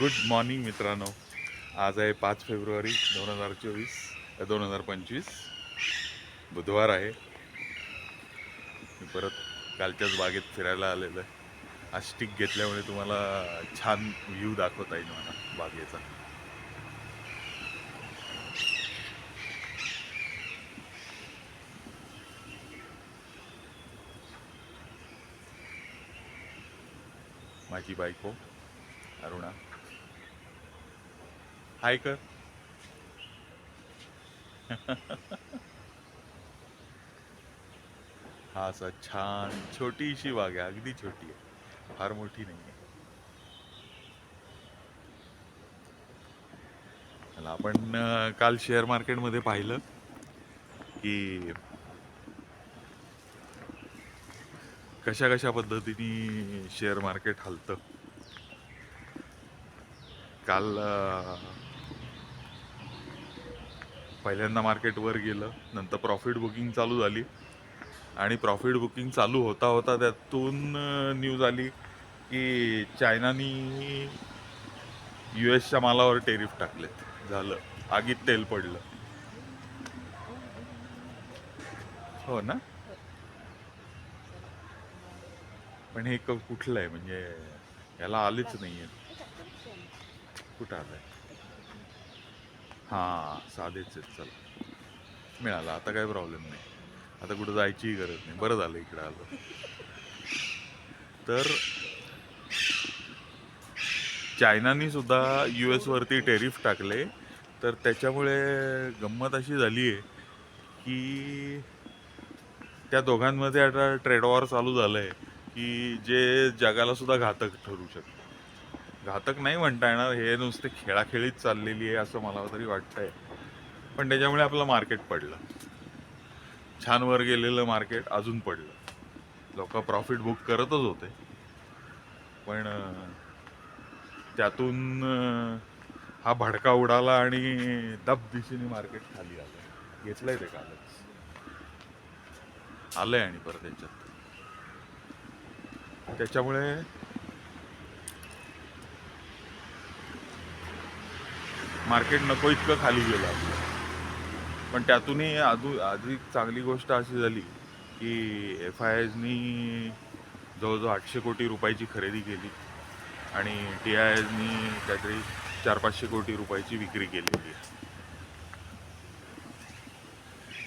Good morning मित्रांनो. आज आहे पाच फेब्रुवारी दोन हजार चोवीस दोन हजार पंचवीस. बुधवार आहे. मी परत कालच्याच बागेत फिरायला आलेलो आहे. आज स्टिक घेतल्यामुळे तुम्हाला छान व्ह्यू दाखवता येईल मला बागेचा. माझी बायको अरुणा. हाय कर. हा असा छान छोटीशी बाग आहे अगदी छोटी आहे. फार मोठी नाही आहे. आपण काल शेअर मार्केटमध्ये पाहिलं की कशा कशा पद्धतीने शेअर मार्केट हलतं. काल पहिल्यांदा मार्केटवर गेलं नंतर प्रॉफिट बुकिंग चालू झाली. आणि प्रॉफिट बुकिंग चालू होता होता त्यातून न्यूज आली की चायनानी यू एसच्या मालावर टेरिफ टाकलेत. झालं. आगीत तेल पडलं. हो ना? पण हे क- कुठलं आहे? म्हणजे याला आलेच आहे कुठं आलं आहे हां साधेच आहेत चला. मिळालं आता काही प्रॉब्लेम नाही. आता कुठं जायचीही गरज नाही. बरं झालं इकडं आलं. तर चायनानी सुद्धा यू एसवरती टेरिफ टाकले. तर त्याच्यामुळे गंमत अशी झाली आहे की त्या दोघांमध्ये आता ट्रेड वॉर चालू झालं आहे की जे जगाला सुद्धा घातक ठरू शकतं. घातक नाही म्हणता येणार हे नुसते खेळाखेळीच चाललेली आहे असं मला तरी वाटतंय. पण त्याच्यामुळे आपलं मार्केट पडलं. छान वर गेलेलं मार्केट अजून पडलं. लोक प्रॉफिट बुक करतच होते. पण त्यातून हा भडका उडाला आणि दब दिशेने मार्केट खाली आलं. घेतलंय ते कालच. आलंय आणि परत त्याच्यात त्याच्यामुळे मार्केट नको इतकं खाली गेलं आपलं. पण त्यातूनही अजून अधिक चांगली गोष्ट अशी झाली की एफ आय एजनी जवळजवळ आठशे कोटी रुपयाची खरेदी केली आणि टी आय एजनी काहीतरी चार पाचशे कोटी रुपयाची विक्री केलेली.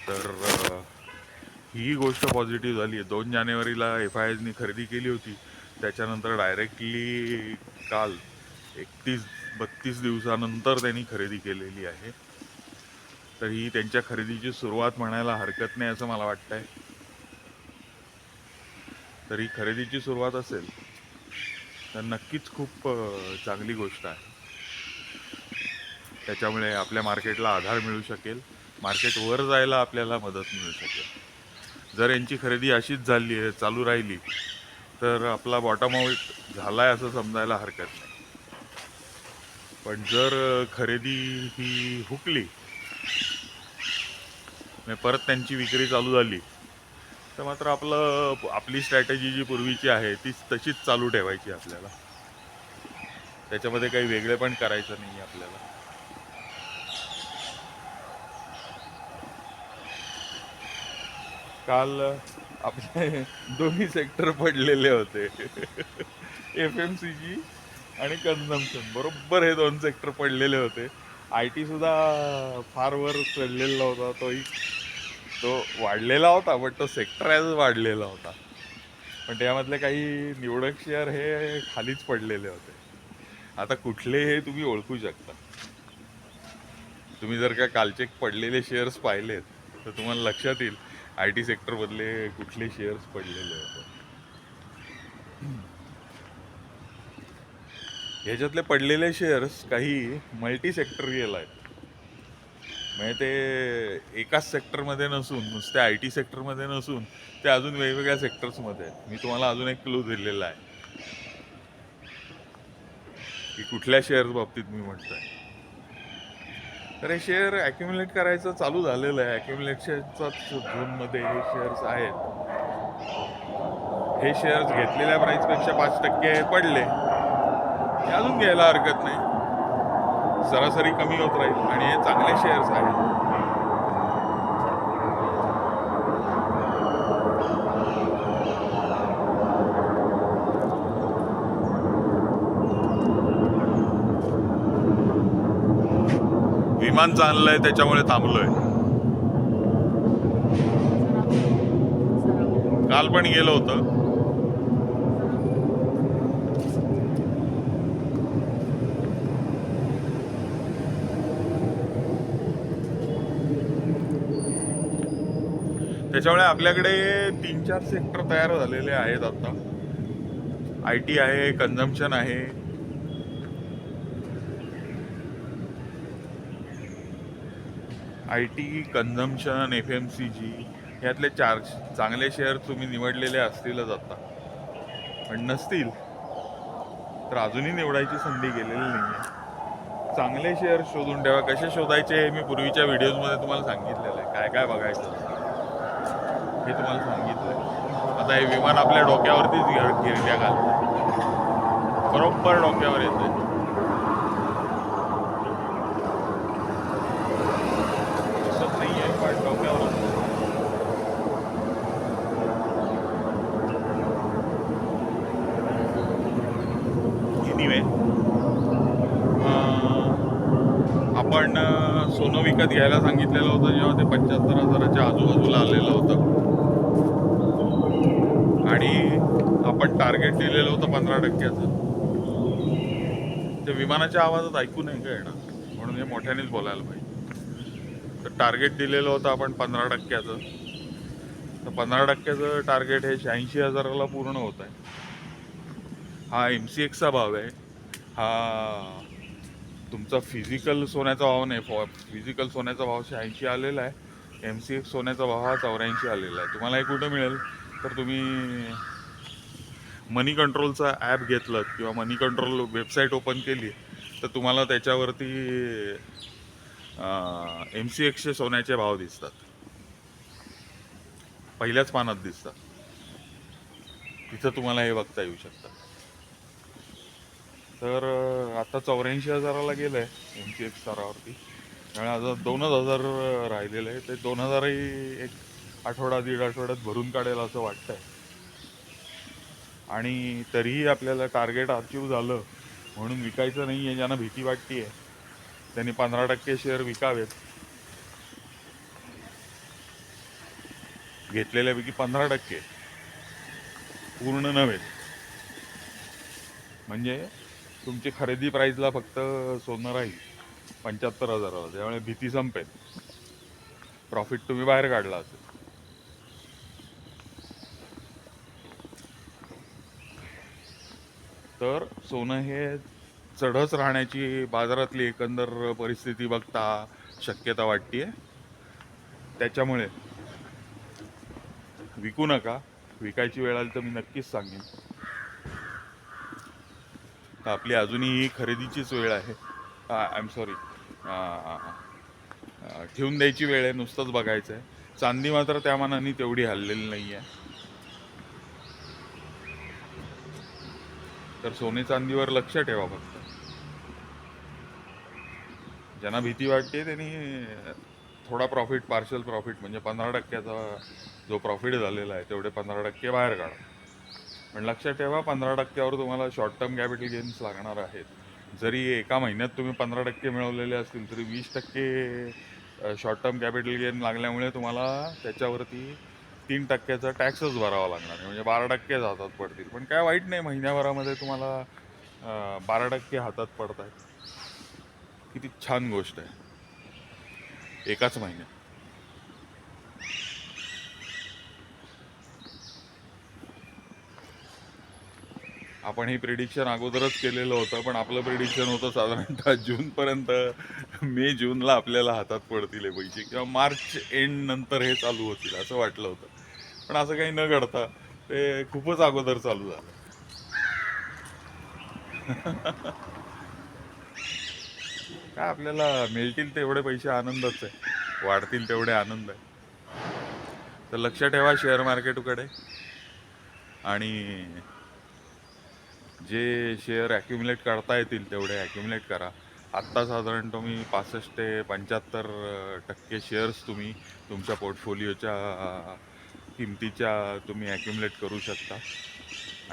तर ही गोष्ट पॉझिटिव्ह झाली आहे. दोन जानेवारीला एफ आय एजनी खरेदी केली होती. त्याच्यानंतर डायरेक्टली काल एकतीस बत्तीस दिवसानंतर त्यांनी खरेदी केलेली आहे. तर ही त्यांच्या खरेदीची सुरुवात म्हणायला हरकत नाही असं मला वाटतंय. तर ही खरेदीची सुरुवात असेल तर नक्कीच खूप चांगली गोष्ट आहे. त्याच्यामुळे आपल्या मार्केटला आधार मिळू शकेल. मार्केट वर जायला आपल्याला मदत मिळू शकेल. जर यांची खरेदी अशीच झाली आहे चालू राहिली तर आपला बॉटम आउट झालाय असं समजायला हरकत नाही. पण जर खरेदी ही हुकली परत त्यांची विक्री चालू झाली तर मात्र आपलं आपली स्ट्रॅटेजी जी पूर्वीची आहे ती तशीच चालू ठेवायची आपल्याला. त्याच्यामध्ये काही वेगळे पण करायचं नाही आपल्याला. काल आपले दोन्ही सेक्टर पडलेले होते. एफ एम सी जी आणि कन्झम्पशन बरोबर हे दोन सेक्टर पडलेले होते. आय टी सुद्धा फार वर चढलेला होता तोही. तो वाढलेला होता बट तो सेक्टर ॲज वाढलेला होता. पण त्यामधले काही निवडक शेअर हे खालीच पडलेले होते. आता कुठले हे तुम्ही ओळखू शकता. तुम्ही जर का कालचे पडलेले शेअर्स पाहिलेत तर तुम्हाला लक्षात येईल आय टी सेक्टरमधले कुठले शेअर्स पडलेले होते. ह्याच्यातले पडलेले शेअर्स काही मल्टी सेक्टरियल आहेत. म्हणजे ते एकाच सेक्टरमध्ये नसून नुसते आय टी सेक्टरमध्ये नसून ते अजून वेगवेगळ्या सेक्टर्समध्ये आहेत. मी तुम्हाला अजून एक क्लू दिलेला आहे. की कुठल्या शेअर्स बाबतीत मी म्हणतोय. तर हे शेअर अॅक्युम्युलेट करायचं चालू झालेलं आहे. अॅक्युम्युलेशनचाच झोनमध्ये हे शेअर्स आहेत. हे शेअर्स घेतलेल्या प्राईसपेक्षा पाच टक्के पडले. या घ्यायला हरकत नाही. सरासरी कमी होत राहील आणि हे चांगले शेअर्स आहेत. विमान चाललंय त्याच्यामुळे थांबलोय. काल पण गेलो होतं. त्याच्यामुळे आपल्याकडे तीन चार सेक्टर तयार झालेले आहेत आता. आय टी आहे कन्झम्पशन आहे. I T consumption F M C G ह्यातले चार चांगले शेअर तुम्ही निवडलेले असतीलच आता. पण नसतील. तर अजूनही निवडायची संधी गेलेली नाही आहे चांगले शेअर शोधून ठेवा. कसे शोधायचे हे मी पूर्वीच्या व्हिडिओजमध्ये तुम्हाला सांगितलेलं आहे. काय काय बघायचं? हे तुम्हाला सांगितलं आहे आता हे विमान आपल्या डोक्यावरतीच गिर- गिरट्या घालतं बरोबर डोक्यावर येतं नाही आहे पण डोक्यावर आपण सोनं विकत घ्यायला सांगितलेलं होतं जेव्हा ते पंच्याहत्तर हजाराच्या आजूबाजूला आलेलं होतं. आपण टार्गेट दिलेलं होतं पंधरा टक्क्याचं. ते विमानाच्या आवाजात ऐकू नाही का येणार? म्हणून हे मोठ्यानेच बोलायला पाहिजे. तर टार्गेट दिलेलं होतं आपण पंधरा टक्क्याचं. तर पंधरा टक्क्याचं टार्गेट हे शहाऐंशी हजाराला पूर्ण होत आहे. हा एम सी एक्सचा भाव आहे. हा तुमचा फिजिकल सोन्याचा भाव नाही फॉ फिजिकल सोन्याचा भाव शहाऐंशी आलेला आहे. एम सी एक्स सोन्याचा भाव हा चौऱ्याऐंशी आलेला आहे. तुम्हाला हे कुठं मिळेल? तर तुम्ही मनी कंट्रोलचा ॲप घेतलं किंवा मनी कंट्रोल वेबसाईट ओपन केली तर तुम्हाला त्याच्यावरती एम सी एक्सचे सोन्याचे भाव दिसतात. पहिल्याच पानात दिसतात. तिथं तुम्हाला हे बघता येऊ शकतं. तर आता चौऱ्याऐंशी हजाराला गेलं आहे एम सी एक्स स्तरावरती. त्यामुळे आता दोनच हजार राहिलेलं आहे ते दोन हजारही एक आठवडा दीड आठवड्यात भरून काढेल असं वाटतंय. आणि तरीही आपल्याला टार्गेट अचीव झालं म्हणून विकायचं नाही आहे ज्यांना भीती वाटते आहे त्यांनी पंधरा टक्के शेअर विकावेत. घेतलेल्यापैकी पंधरा टक्के पूर्ण नव्हे. म्हणजे तुमची खरेदी प्राईजला फक्त सोनं राहील पंच्याहत्तर हजाराला. त्यामुळे भीती संपेल प्रॉफिट तुम्ही बाहेर काढला असेल. तर सोनं हे चढच राहण्याची बाजारातली एकंदर परिस्थिती बघता शक्यता वाटते त्याच्यामुळे विकू नका. विकायची वेळ आली तर मी नक्कीच सांगेन. तर आपली अजूनही ही खरेदीचीच वेळ आहे. आय एम सॉरी ठेवून द्यायची वेळ आहे. नुसतंच बघायचं आहे चांदी मात्र त्या मानाने तेवढी हललेली नाही आहे तर सोने चांदीवर लक्ष ठेवा फक्त. ज्यांना भीती वाटते त्यांनी थोडा प्रॉफिट पार्शल प्रॉफिट म्हणजे पंधरा टक्क्याचा जो प्रॉफिट झालेला आहे तेवढे पंधरा टक्के बाहेर काढा. पण लक्षात ठेवा पंधरा टक्क्यावर तुम्हाला शॉर्ट टर्म कॅपिटल गेन्स लागणार आहेत. जरी एका महिन्यात तुम्ही पंधरा टक्के मिळवलेले असतील तरी वीस टक्के शॉर्ट टर्म कॅपिटल गेन लागल्यामुळे तुम्हाला त्याच्यावरती तीन टक्क्याचा टॅक्सच भरावा लागणार आहे. म्हणजे बारा टक्के हातात पडतील. पण काय वाईट नाही महिन्याभरामध्ये तुम्हाला बारा टक्के हातात पडत आहेत. किती छान गोष्ट आहे. एकाच महिन्यात. आपण हे प्रिडिक्शन अगोदरच केलेलं होतं पण आपलं प्रिडिक्शन होतं साधारणतः जूनपर्यंत मे जूनला आपल्याला हातात पडतील हे पैसे किंवा मार्च एंड नंतर हे चालू होतील असं वाटलं होतं. पण असं काही न घडता ते खूपच अगोदर चालू झालं. काय आपल्याला मिळतील तेवढे पैसे आनंदच आहे. वाढतील तेवढे आनंद आहे. तर लक्ष ठेवा शेअर मार्केटकडे. आणि जे शेअर ॲक्युम्युलेट करता येतील तेवढे ॲक्युम्युलेट करा. आत्ता साधारण तुम्ही पासष्ट ते पंच्याहत्तर टक्के शेअर्स तुम्ही तुमच्या पोर्टफोलिओच्या किमतीच्या तुम्ही ॲक्युमुलेट करू शकता.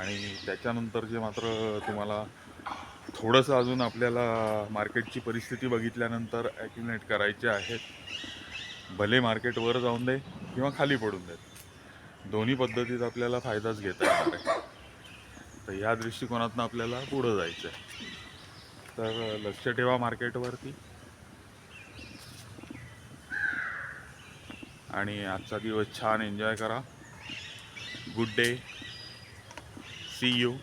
आणि त्याच्यानंतर जे मात्र तुम्हाला थोडंसं अजून आपल्याला मार्केटची परिस्थिती बघितल्यानंतर ॲक्युमुलेट करायचे आहेत भले मार्केट वर जाऊन दे किंवा खाली पडून दे. दोन्ही पद्धतीत आपल्याला फायदाच घेता येणार आहे. तर ह्या दृष्टिकोनातून आपल्याला पुढं जायचं आहे तर लक्ष ठेवा मार्केटवरती. आणि आजचा दिवस छान एन्जॉय करा. Good day. See you.